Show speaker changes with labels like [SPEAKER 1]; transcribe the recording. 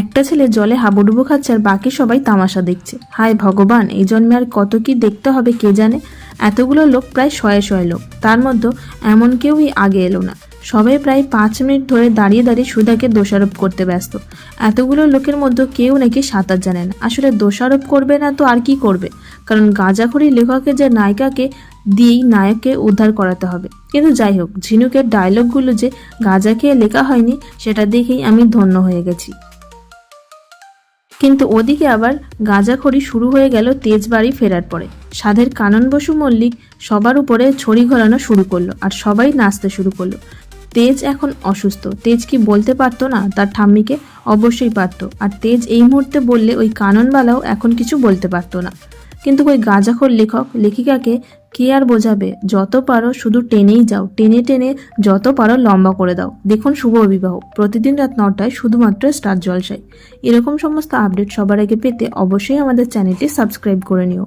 [SPEAKER 1] একটা ছেলে জলে হাবুডুবু খাচ্ছে আর বাকি সবাই তামাশা দেখছে। হায় ভগবান, এই জন্মে আর কত কি দেখতে হবে কে জানে? এতগুলো লোক প্রায় শয়ে শয়ে লোক। তার মধ্যে এমন কেউই আগে এলো না। সবাই প্রায় পাঁচ মিনিট ধরে দাঁড়িয়ে দাঁড়িয়ে সুধাকে দোষারোপ করতে ব্যস্ত। এতগুলো লোকের মধ্যে কেউ নাকি সাঁতার জানে না। আসলে দোষারোপ করবে না তো আর কি করবে? কারণ গাঁজাখড়ি লেখকের যে নায়িকাকে দিয়েই নায়ককে উদ্ধার করাতে হবে। কিন্তু যাই হোক, ঝিনুকের ডায়লগগুলো যে গাঁজা খেয়ে লেখা হয়নি, সেটা দেখেই আমি ধন্য হয়ে গেছি। কিন্তু ওদিকে আবার গাঁজাখড়ি শুরু হয়ে গেল তেজবাড়ি ফেরার পরে। সাধের কানন বসু মল্লিক সবার উপরে ছড়ি ঘোরানো শুরু করল আর সবাই নাচতে শুরু করল। তেজ এখন অসুস্থ। তেজ কি বলতে পারতো না, তার ঠাম্মিকে অবশ্যই পারতো। আর তেজ এই মুহূর্তে বললে ওই কাননবালাও এখন কিছু বলতে পারতো না। কিন্তু ওই গাঁজাখোর লেখক, লেখিকাকে কে আর বোঝাবে? যত পারো শুধু টেনেই যাও। টেনে টেনে যত পারো লম্বা করে দাও। দেখুন শুভ বিবাহ। প্রতিদিন রাত নটায় শুধুমাত্র স্টার জলসায়। এরকম সমস্ত আপডেট সবার আগে পেতে অবশ্যই আমাদের চ্যানেলটি সাবস্ক্রাইব করে নিও।